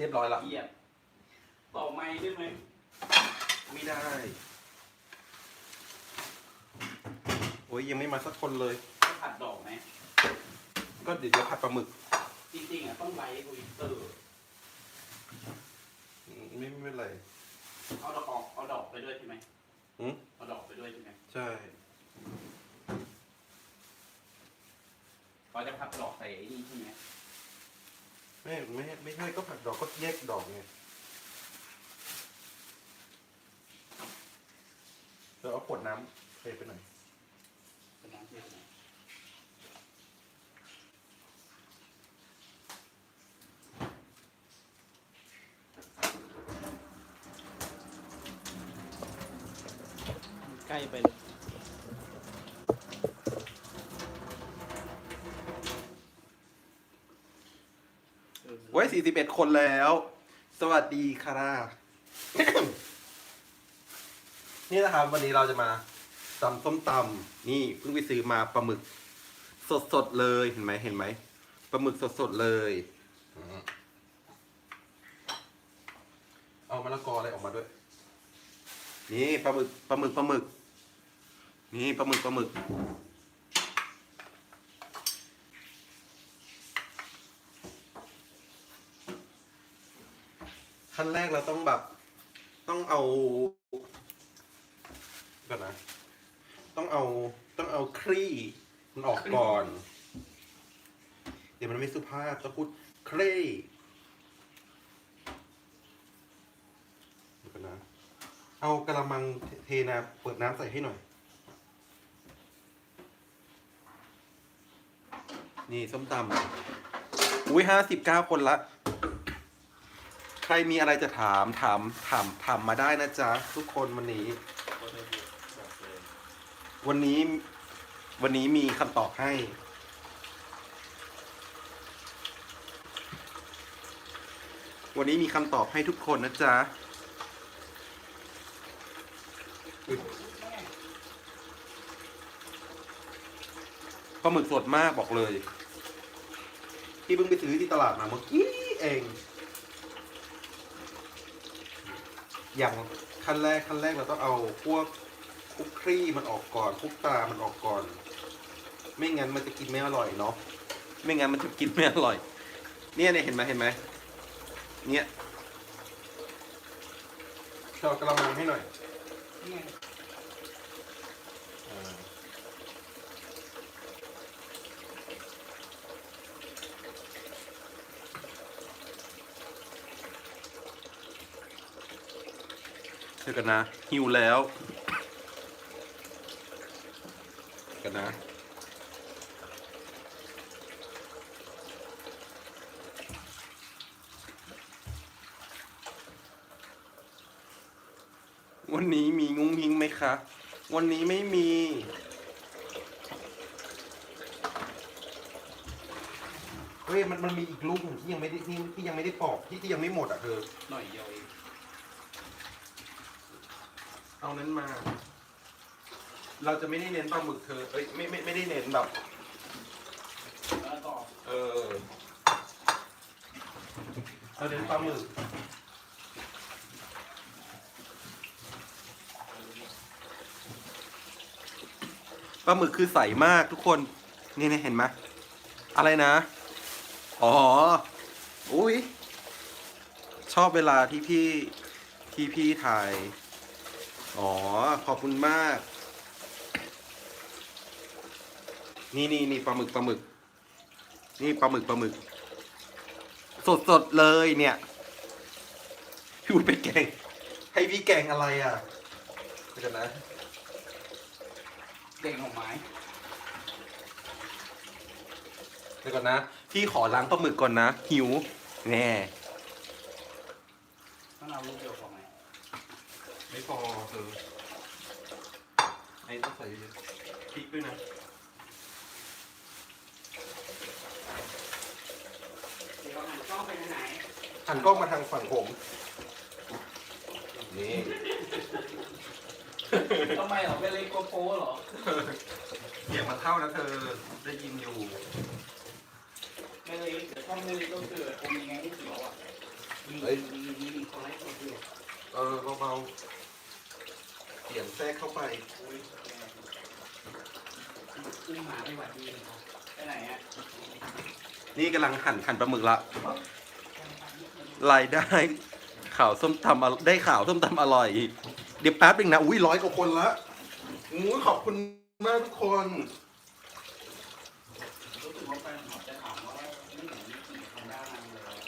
เรียบร้อยละเยียบต่อไม้ได้ไหมไม่ได้ โอ้ยยังไม่มาสักคนเลยจะผัดดอกไหมก็เดี๋ยวจะผัดปลาหมึก จริงๆอะต้องไลท์ทวิตเตอร์อืมไม่ไม่เป็นไร เอาดอกออกเอาดอกไปด้วยใช่ไหมหืมเอาดอกไปด้วยใช่ไหมใช่เราจะผัดดอกใส่ไอ้นี่ใช่ไหมไม่ไม่ไม่ใช่ก็ผัดดอกก็ แยกดอกไงเดี๋ยวเอาขวดน้ำเทไปหน่อยใกล้ไปเลย 441 คนแล้ว สวัสดีค่ะนี่นะครับ วันนี้เราจะมาตำส้มตำนี่เพิ่งไปซื้อมาปลาหมึก สดสดเลยเห็นไหมเห็นไหมปลาหมึกสดสดเลยเอามะละกออะไรออกมาด้วย นี่ปลาหมึกปลาหมึกปลาหมึก นี่ปลาหมึกปลาหมึก ขั้นแรกเราต้องแบบ ต้องเอาก่อนนะ ต้องเอาต้องเอาครี่มันออกก่อน เดี๋ยวมันไม่สุภาพต้องพูดครี่ก่อนนะ เอากระมังเทน้ำเปิดน้ำใส่ให้หน่อย นี่ส้มตำอุ้ยห้าสิบเก้าคนละ รมีอะไรจะถามถามถามถามมาได้นะจ๊ะ ทุกคนวันนี้ วันนี้วันนี้มีคำตอบให้ วันนี้มีคำตอบให้ทุกคนนะจ๊ะปลาหมึกสดมากบอกเลย ที่เพิ่งไปซื้อที่ตลาดมาเมื่อกี้เอง อย่างขั้นแรกขั้นแรกเราต้องเอาพวกคุกครี่มันออกก่อนคุกตามันออกก่อน ไม่งั้นมันจะกินไม่อร่อยเนาะไม่งั้นมันจะกินไม่อร่อย เนี่ยเนี่ยเห็นไหมเห็นไหมเนี่ยเชากระมังให้หน่อย นี่ไง อ่า เจอกันนะ หิวแล้ว กันนะวันนี้มีงุ้งยิงไหมคะ วันนี้ไม่มี เฮ้ย มันมันมีอีกลูกหนึ่งที่ยังไม่ได้ที่ที่ยังไม่ได้ปอกที่ที่ยังไม่หมดอะเธอ หน่อยเดียวเอง เอานั้นมา เราจะไม่ได้เน้นปลาหมึกเธอเอ้ยไม่ไม่ไม่ได้เน้นแบบแล้วก็เออเราเน้นปลาหมึกปลาหมึกคือใสมากทุกคน นี่นี่เห็นไหมอะไรนะ อ๋อ อุ้ยชอบเวลาที่พี่ที่พี่ถ่าย อ๋อ ขอบคุณมาก นี่นี่นี่ปลาหมึกปลาหมึก นี่ปลาหมึกปลาหมึก สดสดๆเลยเนี่ยพี่อุ้ยไปแกง ให้พี่แกงอะไรอะเดี๋ยวกันนะเด็กหน่อไม้เดี๋ยวก่อนนะ พี่ขอล้างปลาหมึกก่อนนะ หิว แน่ต้องเอาลูกเดียวพอ ไหมไม่พอเออไอ้ต้องใส่เยอะพริกด้วยนะเดี๋ยวหันกล้องไปไหนหันกล้องมาทางฝั่งผม นี่ ทำไมเหรอเป็นเล็กโกโปเหรอ เสียงมันเข้านะเธอ ได้ยินอยู่ ไม่เล็กเดี๋ยวช่องไม่เล็กก็เกิดผมยังไงที่เขียวอะอืเออเบาๆ เสียงแทรกเข้าไปอุ้ยขึ้นมาไปหวัดดีเลยครับไปไหนอะนี่กำลังหั่นหั่นปลาหมึกละรายได้ข่าวส้มตำอร่อยได้ข่าวส้มตำอร่อย เดี๋ยวแป๊บนึงนะอุ้ยร้อยกว่าคนละอุ้ยขอบคุณมากทุกคน รู้สึกว่าแฟนคลับจะถามว่าไม่เห็นมีกี่คนได้มาเลย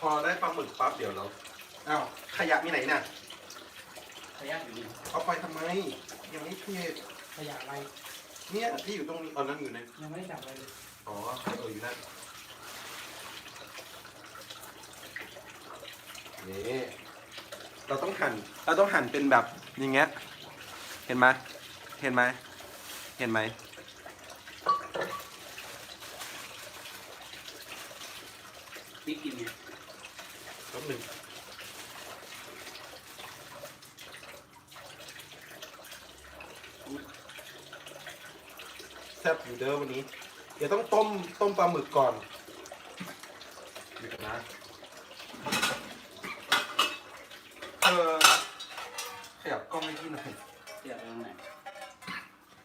พอได้ปลาหมึกปั๊บเดี๋ยวเราอ้าวขยะมีไหนน่ะขยะอยู่นี่เอาไปทำไม ยังไม่เพ็ดขยะอะไรเนี่ยที่อยู่ตรงนี้อ๋อนั่นอยู่ในยังไม่ได้จับเลยอ๋อเอออยู่นั่นนี่เราต้องหั่นเราต้องหั่นเป็นแบบอย่างเงี้ยเห็นไหมเห็นไหมเห็นไหม พี่กินเนี่ย แป๊บหนึ่งแซ่บอยู่เด้อวันนี้ เดี๋ยวต้องต้มต้มปลาหมึกก่อนเดี๋ยวนะเออขยับกล้องให้พี่หน่อยเสียบไปตรงไหน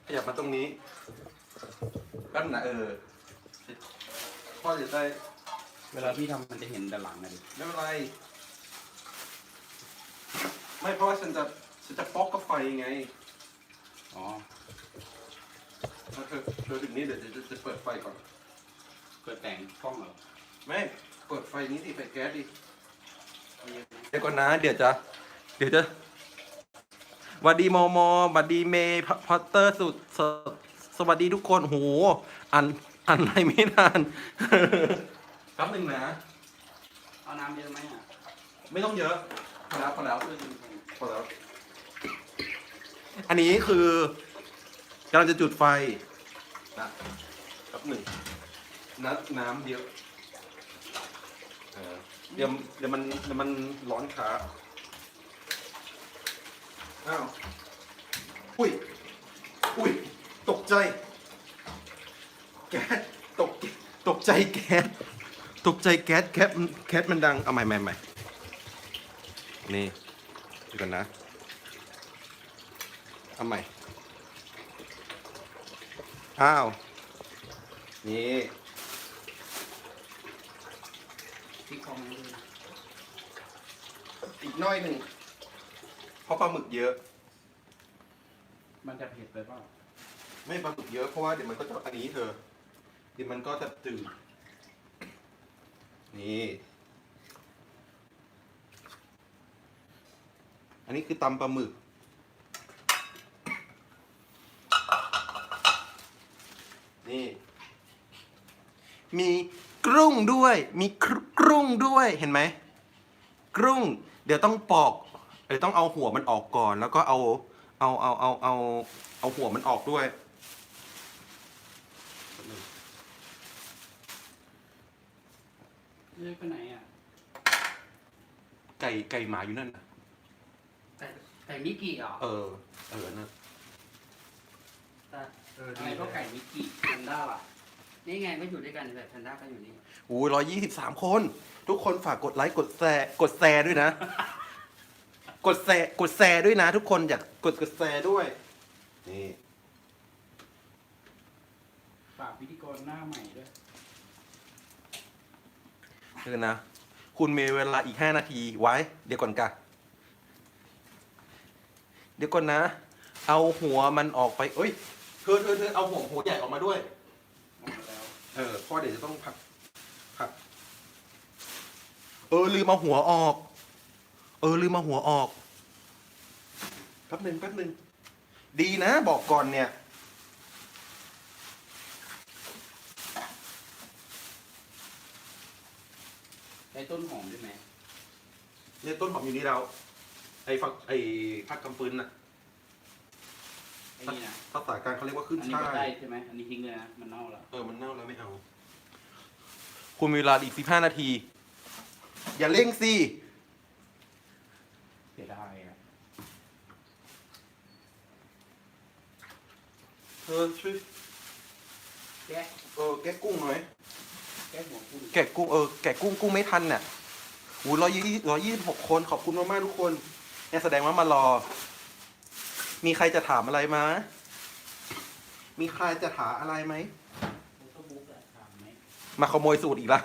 ขยับมาตรงนี้แป๊บนะเออพ่อจะได้เวลาพี่ทำมันจะเห็นแต่หลังนะดิไม่เป็นไร ไม่เพราะว่าฉันจะฉันจะป๊อกกับไฟไง อ๋อ แล้วเธ อเธอถึงนี้เดี๋ยวจะจะจะเปิดไฟก่อน เปิดแต่งกล้องเหรอ ไม่ เปิดไฟนี้ดิไฟแก๊สดิเอาเยอะไหมเดี๋ยวก่อนนะ เดี๋ยวจะ เดี๋ยวจะสวัสดีโมโมสวัสดีเมย์พพอตเตอร์สุดสสวัสดีทุกคนโหอันอันอะไรไม่นานแป๊บหนึ่งนะ เอาน้ำเยอะไหมอะไม่ต้องเยอะพอแล้วพอแล้วเพื่อจริงพอแล้ว อันนี้คือกำลังจะจุดไฟ นะแป๊บหนึ่งน้ำน้ำเยอะเออเดี๋ยวเดี๋ยวมันเดี๋ยวมันร้อนขาอ้าวอุ้ยอุ้ยตกใจ แก๊สตกตกใจแก๊สตกใจแก๊สแก๊สมันแก๊สมันดังเอาใหม่ใหม่ใหม่นี่ดูกันนะเอาใหม่ อ้าว นี่ๆพี่คอมเลยอีกหน้อยหนึ่งเพราะปลาหมึกเยอะ มันจะเผ็ดไปเปล่าไม่ปลาหมึกเยอะเพราะว่าเดี๋ยวมันก็จะอันนี้เธอ เดี๋ยวมันก็จะจืดนี่ อันนี้คือตำปลาหมึก นี่มีกรุ้งด้วย มีกรุกรุ้งด้วยเห็นไหมกรุ้ง เดี๋ยวต้องปอกเดี๋ยวต้องเอาหัวมันออกก่อน แล้วก็เอาเอาเอาเอาเอาเอาหัวมันออกด้วยเลือกไปไหนอะไก่ไก่หมาอยู่นั่นน่ะแต่แต่มิกิเหรอเออเออนั่น แต่ เอออะไรก็ไก่มิกิแพนด้าอะ นี่ไงก็อยู่ด้วยกันแบบแพนด้าก็อยู่นี่โอ้ยร้อยยี่สิบสามคน ทุกคนฝากกดไลค์กดแชร์กดแชร์ด้วยนะ กดแชร์กดแชร์ด้วยนะ ทุกคนอยากกดกดแชร์ด้วย นี่ฝากพิธีกรหน้าใหม่ด้วยเออนะ คุณมีเวลาอีกห้านาทีไว้ เดี๋ยวก่อนกะเดี๋ยวก่อนนะ เอาหัวมันออกไปเอ้ย เธอเธอเธอเอาหัวหัวใหญ่ออกมาด้วยออกมาแล้วเออเพราะเดี๋ยวจะต้องผักผัก เออลืมเอาหัวออก เออลืมเอาหัวออกแป๊บหนึ่งแป๊บหนึ่งดีนะ บอกก่อนเนี่ยใช้ต้นหอมด้วยไหมเนี่ยต้นหอมอยู่นี่เรา ไอ้ฝักไอ้ผักกำปืนน่ะไอ้นี่นะภาษากลางเขาเรียกว่าขึ้นอันนี้ช่าก็ได้ยใช่ไหมอันนี้ทิ้งเลยนะ มันเน่าแล้ว เออมันเน่าแล้วไม่เอา คุณมีเวลาอีกสิบห้านาที อย่าเร่งสิ เสียดายอะเธอช่วยแกะเออแก้กุ้งหน่อยไแก้หัวกุ้งแกะกุ้งเออแกะกุ้งกุ้งไม่ทันเนี่ยหูร้อยยี่ร้อยยี่สิบหกคนขอบคุณมากๆทุกคนเนี่ยแสดงว่ามารอ มีใครจะถามอะไรมา มีใครจะถามอะไรไหมแล้วก็บุ๊กอะถามไหม มาขโมยสูตรอีกแล้ว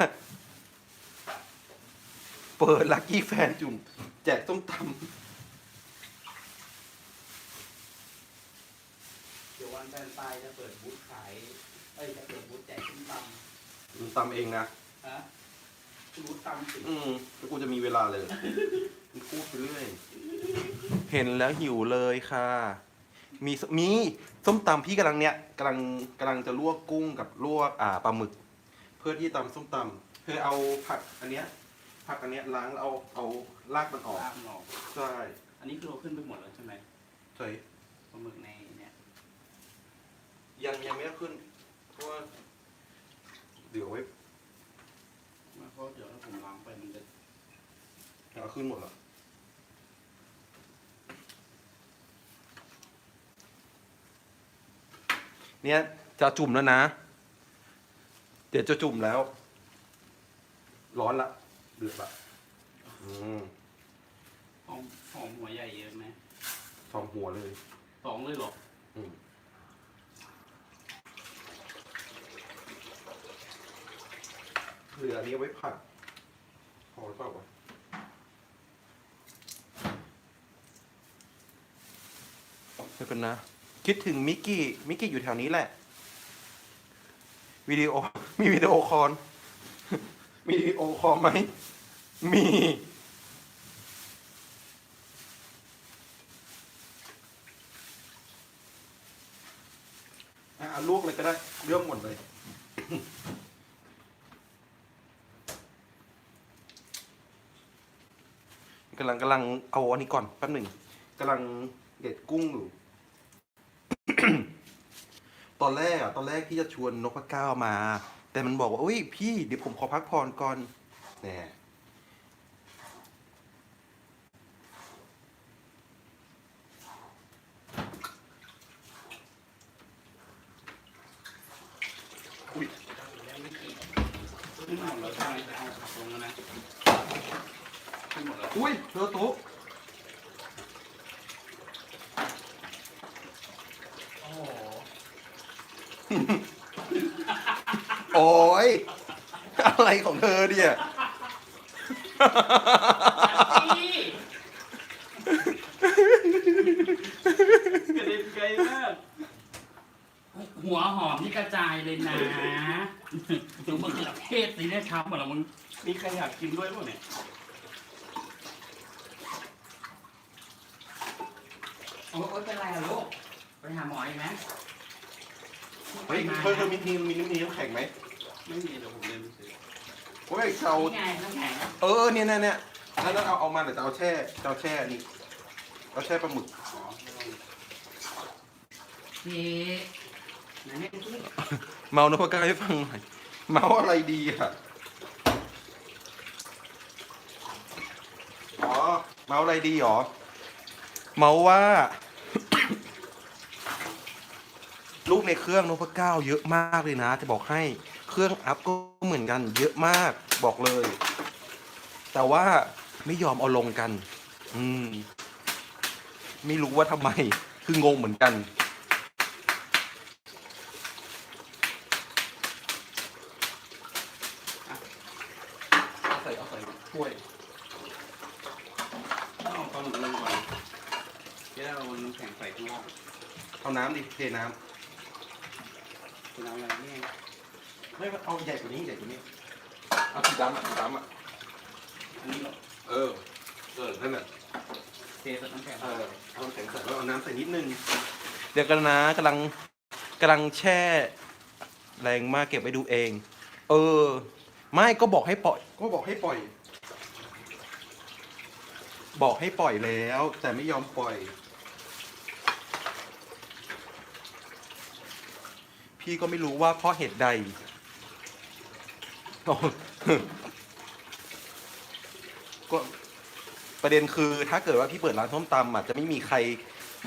เปิดลักกี้แฟนจุ่ม แจกต้มตเดี๋ยววันแฟนตายจะเปิดบูธขาย เอ้ยจะเปิดบูธแจกส้มตำตำเองนะำฮะบูธตำสิอืมแล้วกูจะมีเวลาเลยมึง พูดไปเรื่อย เห็นแล้วหิวเลยค่ะ มีสมีส้มตำพี่กำลังเนี้ยกำลังกำลังจะลวกกุ้งกับลวกอ่าปลาหมึก เพื่อที่ตำส้มตำคือเอาผักอันเนี้ย ผักอันเนี้ยล้างแล้วเอาเอารากมันออกตามหนอกใช่อันนี้คือเราขึ้นไปหมดแล้วใช่ไหมใช่ปลาหมึกในเนี่ยยังยังไม่ได้ขึ้นเพราะว่าเดี๋ยวไว้ไมาเพราะเดี๋ยวถ้าผมล้างไปมันจะ เอาขึ้นหมดแล้ว เนี่ยจะจุ่มแล้วนะ เดี๋ยวจะจุ่มแล้ว ร้อนละเดือดละอืมหอมหอมหัวใหญ่เยอะไหมสองหัวเลย สองเลยเหรออืมเหลืออันนี้เอาไว้ผัดพอหรือเปล่าวะไม่เป็นนะ คิดถึงมิกกี้ มิกกี้อยู่แถวนี้แหละ วิดีโอ มีวิดีโอคอลมีวิดีโอคอลไหม มี อะเอาลวกเลยก็ได้ เรื่องหมดเลย กำลังกำลังเอาอันนี้ก่อนแป๊บหนึ่งกำลังเด็ดกุ้งอยู่ ตอนแรกอะตอนแรกพี่จะชวนนกพะก้าวมา แต่มันบอกว่าอุ้ยพี่เดี๋ยวผมขอพักผ่อนก่อนแน่อุ้ยขึ้นหมดแล้วใช่ไหมจะเอาผักลงแล้วนะขึ้นหมดแล้วอุ้ยเธอตุ๊ก โอ้โห โอ้ยอะไรของเธอเนี่ยพี่กระเด็นไกลมากหัวหอมนี่กระจายเลยนะดูมะเขือเทศสิเนี่ยช้ำหมดแล้วมึงมีใครอยากกินด้วยป่ะเนี่ยโอ้ยเป็นไรอะลูก ไปหาหมออีกไหมเฮ้ยเธอเธอมีทีมมีน้ำมีน้ำแข็งไหม ไม่มีเดี๋ยวผมเรียนซื้อโอ้ยเอานี่ไงน้ำแข็งเออเนี่ยเนี่ยเนี่ยแล้วแล้วเอาเอามาเดี๋ยวจะเอาแช่จะเอาแช่นี่เอาแช่ปลาหมึกอ๋อไม่ต้องพี่ไหนให้ดูสิเมานพกายให้ฟังหน่อยเมาอะไรดีอะอ๋อเมาอะไรดีหรอเมาว่าลูกในเครื่องนพเก้าเยอะมากเลยนะ จะบอกให้เค รื่องอัพก็เหมือนกันเยอะมากบอกเลย แต่ว่าไม่ยอมเอาลงกัน อืม ไม่รู้ว่าทำไม คืองงเหมือนกัน เอาใส่เอาใส่ถ้วยต้องเอาปลาหมึกลงก่อนจะได้เอาน้ำแข็งใส่ข้างนอกเอาน้ำดิเทน้เป็นเอาอะไรนี่ไงำ ไม่เอาใหญ่กว่านี้ใหญ่กว่านี้เอาสีดำอะสีดำอะอันนี้เหรอเออเออนั่นแหละเทใส่น้ำแข็งเออเอาน้ำแข็งใส่แล้วเอาน้ำใส่นิดนึงเดี๋ยวกันนะกำลังกำลังแช่ แรงมากเก็บไว้ดูเอง เออ ไม่ก็บอกให้ปล่อย ก็บอกให้ปล่อย บอกให้ปล่อยแล้ว แต่ไม่ยอมปล่อย พี่ก็ไม่รู้ว่าเพราะเหตุใดโอ้ ก็ประเด็นคือถ้าเกิดว่าพี่เปิดร้านส้มตำอาจจะไม่มีใคร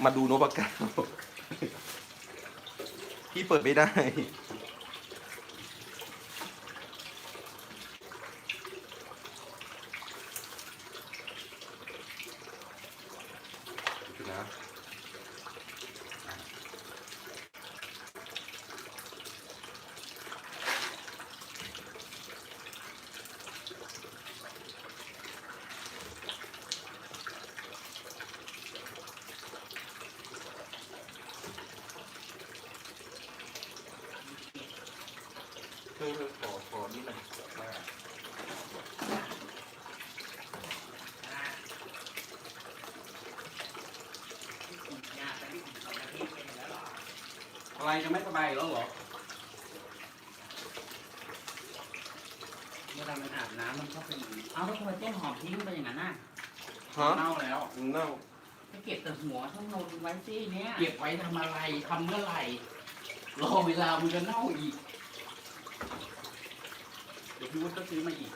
มาดูโนบะเก้าพี่เปิดไม่ได้ ออ ขอขอนี่หน่อยมากอะไรจะไม่สบายอีกแล้วเหรอเมื่อทำมันอาบน้ำมันชอบเป็นอย่างนี้เอาแล้วทำไมเจ๊หอมทิ้งไปอย่างนั้นน่ะฮะเน่าแล้วเน่าไม่เก็บแต่หัวทั้งนนไว้สิเนี่ย เก็บไว้ทำอะไรทำเมื่อไหร่รอเวลามันจะเน่าอีกเดี๋ยว พี่วุฒิก็ซื้อมาอีก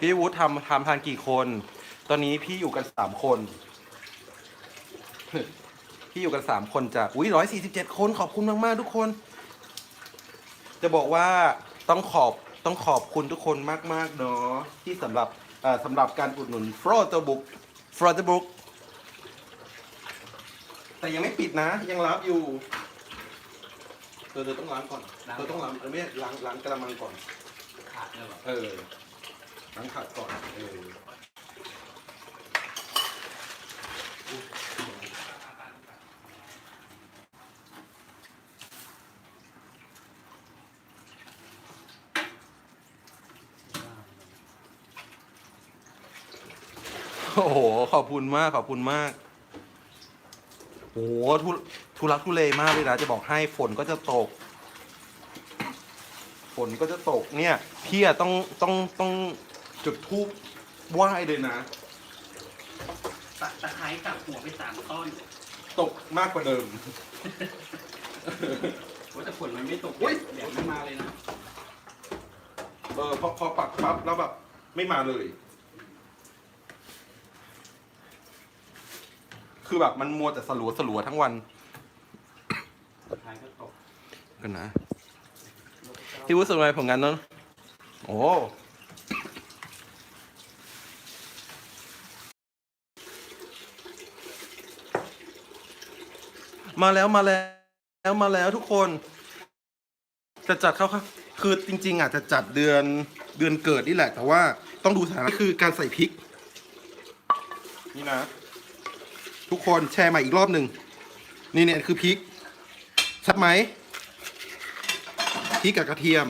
พี่วุฒิทำทำทานกี่คน ตอนนี้พี่อยู่กันสามคน พี่อยู่กันสามคนจาก อุ้ยร้อยสี่สิบเจ็ดคนขอบคุณมาก ๆ ทุกคน จะบอกว่าต้องขอบต้องขอบคุณทุกคนมาก ๆ เนาะที่สำหรับเอ่อสำหรับการอุดหนุนฟรอเตอร์บุ๊กฟรอเตอร์บุ๊กแต่ยังไม่ปิดนะ ยังรับอยู่เธอเธอต้องล้างก่อนล้าง เธอต้องล้างเออไม่ใช่ล้างล้างกระมังก่อน เลยเหรอเออล้างขัดก่อนเออโอ้โห ขอบคุณมาก ขอบคุณมาก โอ้โหทุทุลักทุเลมากเลยนะ จะบอกให้ฝนก็จะตก ฝนก็จะตกเนี่ย พี่อะต้องต้องต้องจุดทูบไหว้เลยนะ ตะตะไคร้กับหัวไปสามต้นตกมากกว่าเดิมว่าแต่ฝนมันไม่ตกอุ๊ย เดี๋ยวไม่มาเลยนะ เออพอพอปักปั๊บแล้วแบบไม่มาเลย คือแบบมันมัวแต่สลัวสลัวทั้งวันตะไคร้ก็ตก กันนะ พี่วุฒิสุดไงผลงานนั้นโอ้มาแล้วมาแล้วมาแล้วทุกคน จะจัดเข้าครับคือจริง ๆอะจะจัดเดือนเดือนเกิดนี่แหละ แต่ว่าต้องดูสถานะคือการใส่พริก นี่นะ ทุกคนแชร์มาอีกรอบหนึ่งนี่เนี่ยคือพริกชัดไหม พริกกับกระเทียม